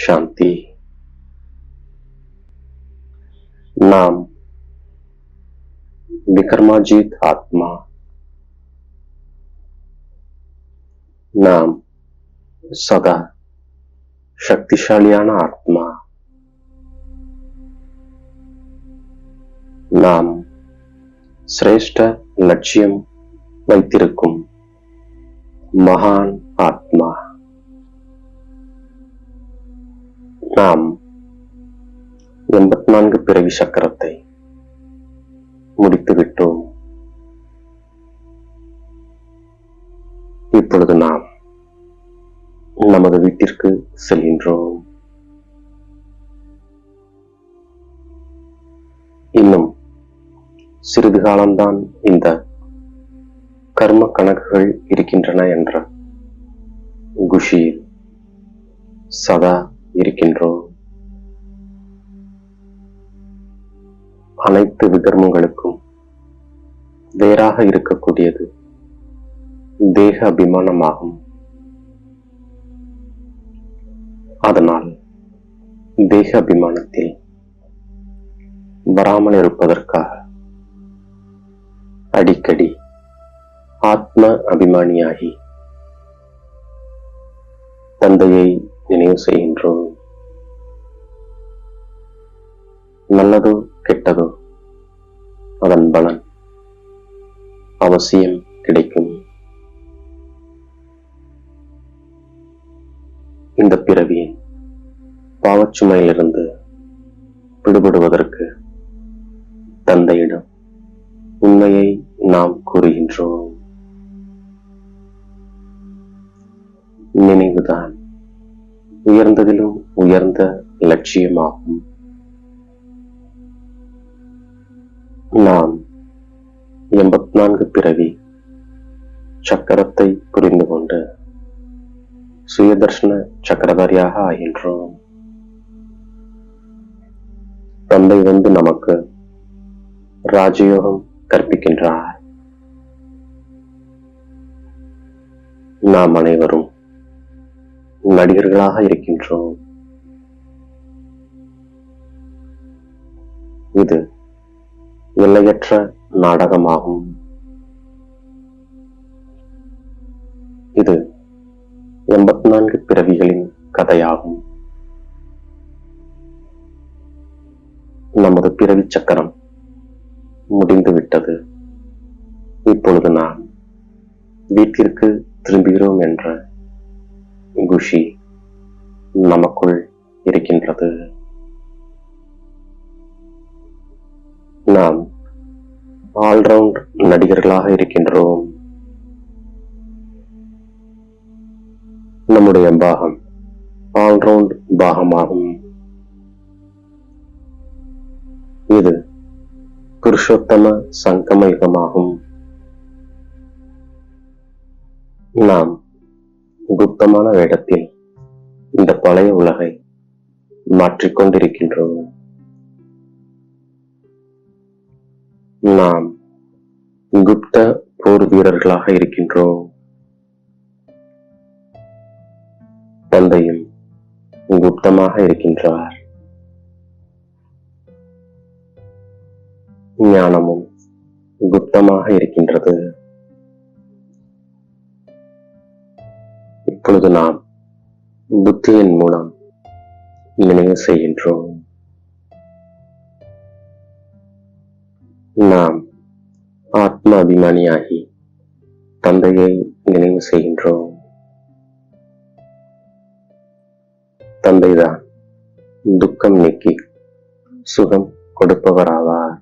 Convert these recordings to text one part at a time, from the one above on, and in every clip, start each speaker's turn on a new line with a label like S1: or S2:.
S1: சாந்தி நாம் விக்ரமாஜித் ஆத்மா நாம் சதா சக்திசாலியான ஆத்மா நாம் சிரேஷ்ட லட்சியம் வைத்திருக்கும் மகான் ஆத்மா நாம் எண்பத்தி நான்கு பிறவி சக்கரத்தை முடித்து விட்டோம் இப்பொழுது நாம் நமது வீட்டிற்கு செல்கின்றோம். இன்னும் சிறிது காலம்தான் இந்த கர்ம கணக்குகள் இருக்கின்றன என்ற குஷியில் சதா இருக்கின்றோம். அனைத்து விகர்மங்களுக்கும் வேறாக இருக்கக்கூடியது தேக அபிமானமாகும். அதனால் தேக அபிமானத்தில் வராமல் இருப்பதற்காக அடிக்கடி ஆத்ம அபிமானியாகி தந்தையை நினைவு செய்கின்றோம். நல்லதோ கெட்டதோ அதன் பலன் அவசியம் கிடைக்கும். இந்த பிறவியின் பாவச்சுமையிலிருந்து விடுபடுவதற்கு தந்தையிடம் உண்மையை நாம் கூறுகின்றோம். நினைவுதான் உயர்ந்ததிலும் உயர்ந்த லட்சியமாகும். நாம் எண்பத்தி நான்கு பிறவி சக்கரத்தை புரிந்து கொண்டு சுயதர்ஷன சக்கரதாரியாக ஆகின்றோம். தந்தை வந்து நமக்கு ராஜயோகம் கற்பிக்கின்றார். நாம் அனைவரும் நடிகர்களாக இருக்கின்றோம். இது எல்லையற்ற நாடகமாகும். இது எண்பத்தி நான்கு பிறவிகளின் கதையாகும். நமது பிறவி சக்கரம் முடிந்து விட்டது இப்பொழுது நாம் வீட்டிற்கு திரும்புகிறோம் என்ற குஷி நமக்குள் இருக்கின்றது. நாம் ஆல்ரவுண்ட் நடிகர்களாக இருக்கின்றோம். நம்முடைய பாகம் ஆல்ரவுண்ட் பாகமாகும். இது புருஷோத்தம சங்கம யுகமாகும் நாம் குப்தமான வேடத்தில் இந்த பழைய உலகை மாற்றிக்கொண்டிருக்கின்றோம். நாம் குப்த போர் வீரர்களாக இருக்கின்றோம். தந்தையும் குப்தமாக இருக்கின்றார். ஞானமும் குப்தமாக இருக்கின்றது. இப்பொழுது நாம் புத்தியின் மூலம் நினைவு செய்கின்றோம். நாம் ஆத்ம அபிமானியாகி தந்தையை நினைவு செய்கின்றோம். தந்தைதான் துக்கம் நீக்கி சுகம் கொடுப்பவராவார்.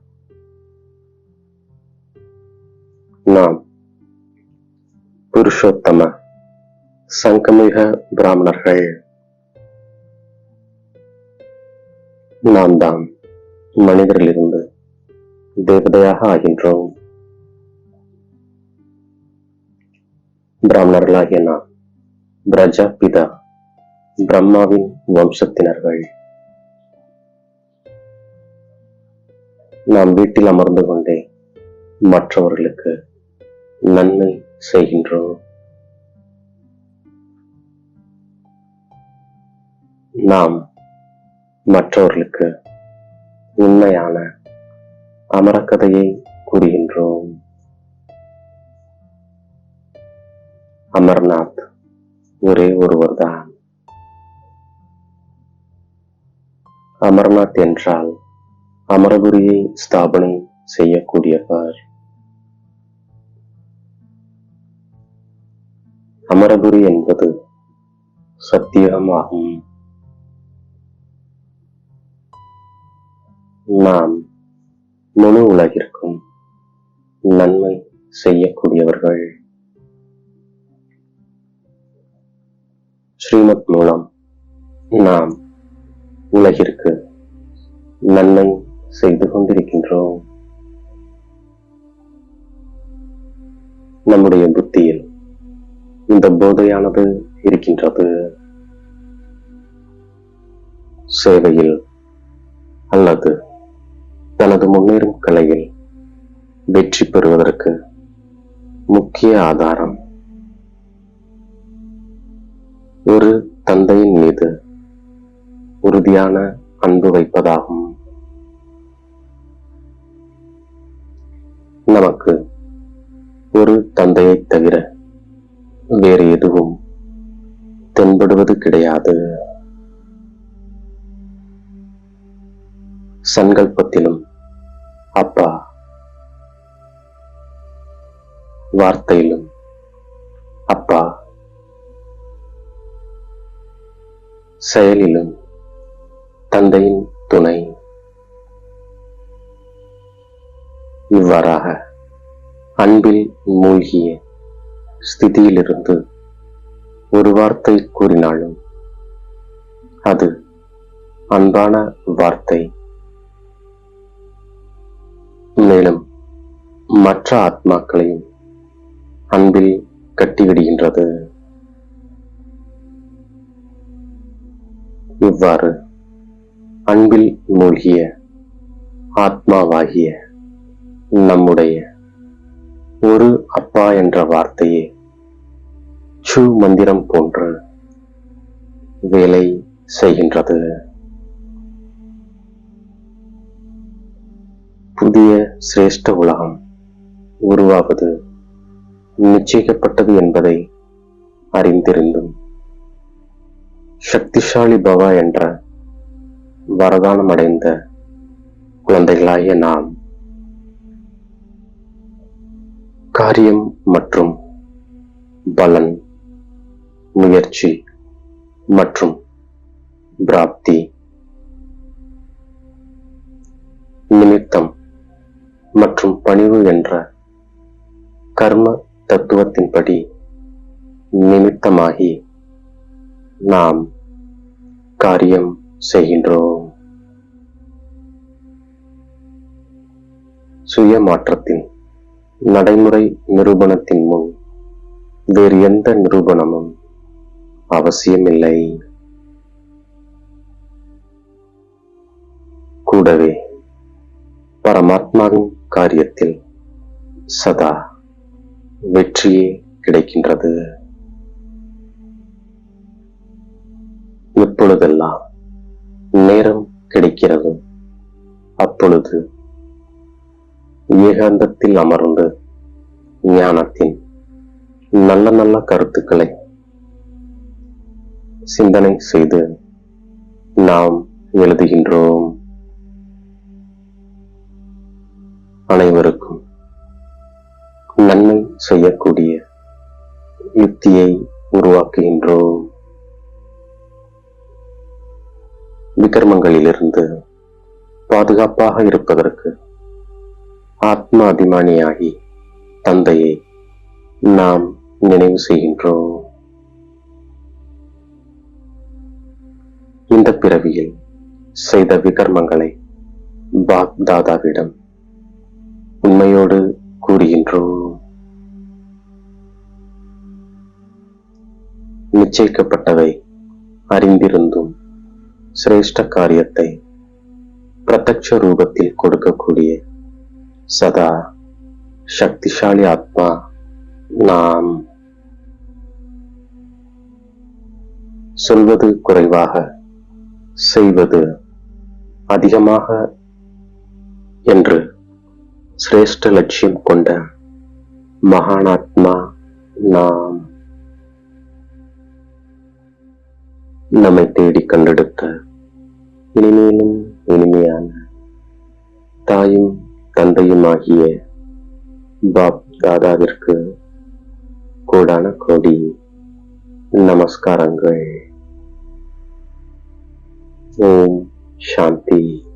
S1: நாம் புருஷோத்தம சங்கமிக பிராமணர்கள். நாம் தான் மனிதரிலிருந்து தேவதையாக ஆகின்றோம். பிராமணர்களாகிய நாம் பிரஜாபிதா பிரம்மாவின் வம்சத்தினர்கள். நாம் வீட்டில் அமர்ந்து கொண்டே மற்றவர்களுக்கு நன்மை செய்கின்றோம். நாம் மற்றவர்களுக்கு உண்மையான அமரக்கதையை கூறுகின்றோம். அமர்நாத் ஒரே ஒருவர்தான். அமர்நாத் என்றால் அமரபுரியை ஸ்தாபனை செய்யக்கூடியவர். அமரபுரி என்பது சத்தியமாகும். நாம் முழு உலகிற்கும் நன்மை செய்யக்கூடியவர்கள் ஸ்ரீமத் மூலம் நாம் உலகிற்கு நன்மை செய்து கொண்டிருக்கின்றோம். நம்முடைய புத்தியில் இந்த போதையானது இருக்கின்றது. சேவையில் அல்லது தனது முன்னேறும் கலையில் வெற்றி பெறுவதற்கு முக்கிய ஆதாரம் ஒரு தந்தையின் மீது உறுதியான அன்பு வைப்பதாகும். நமக்கு ஒரு தந்தையை தவிர வேறு எதுவும் தென்படுவது கிடையாது. சங்கல்பத்திலும் அப்பா. வார்த்தையிலும் அப்பா. செயலிலும் தந்தையின் துணை. இவ்வாறாக அன்பில் மூழ்கிய ஸ்திதியிலிருந்து ஒரு வார்த்தை கூறினாலும் அது அன்பான வார்த்தை மற்ற ஆத்மாக்களையும் அன்பில் கட்டிவிடுகின்றது. இவ்வாறு அன்பில் மூழ்கிய ஆத்மாவாகிய நம்முடைய ஒரு அப்பா என்ற வார்த்தையே சு மந்திரம் போன்று வேலை செய்கின்றது. புதிய சிரேஷ்ட உலகம் உருவாவது நிச்சயிக்கப்பட்டது என்பதை அறிந்திருந்தும். சக்திசாலி பவா என்ற வரதானம் அடைந்த குழந்தைகளாகிய நாம் காரியம் மற்றும் பலன் முயற்சி மற்றும் பிராப்தி நிமித்தம் மற்றும் பணிவு என்ற கர்ம தத்துவத்தின்படி நிமித்தமாகி நாம் காரியம் செய்கின்றோம். சுய மாற்றத்தின் நடைமுறை நிரூபணத்தின் முன் வேறு எந்த நிரூபணமும் அவசியமில்லை. கூடவே பரமாத்மாவின் காரியத்தில் சதா வெற்றியே கிடைக்கின்றது. எப்பொழுதெல்லாம் நேரம் கிடைக்கிறது அப்பொழுது ஏகாந்தத்தில் அமர்ந்து ஞானத்தின் நல்ல நல்ல கருத்துக்களை சிந்தனை செய்து நாம் எழுதுகின்றோம். அனைவருக்கும் நன்மை செய்யக்கூடிய யுக்தியை உருவாக்குகின்றோம். விகர்மங்களிலிருந்து பாதுகாப்பாக இருப்பதற்கு ஆத்ம அபிமானியாகி தந்தையை நாம் நினைவு செய்கின்றோம். இந்த பிறவியில் செய்த விகர்மங்களை பாக்தாதாவிடம் உண்மையோடு கூறுகின்றோம். நிச்சயிக்கப்பட்டவை. அறிந்திருந்தும் சிரேஷ்ட காரியத்தை பிரத்யட்ச ரூபத்தில் கொடுக்கக்கூடிய சதா சக்திசாலி ஆத்மா நாம். சொல்வது குறைவாக செய்வது அதிகமாக என்று சிரேஷ்ட லட்சியம் கொண்ட மகானாத்மா நாம். நம்மை தேடி கண்டெடுத்த இனிமேலும் இனிமையான தாயும் தந்தையும் ஆகிய பாப் தாதாவிற்கு கோடான கோடி நமஸ்காரங்கள். ஓம் சாந்தி.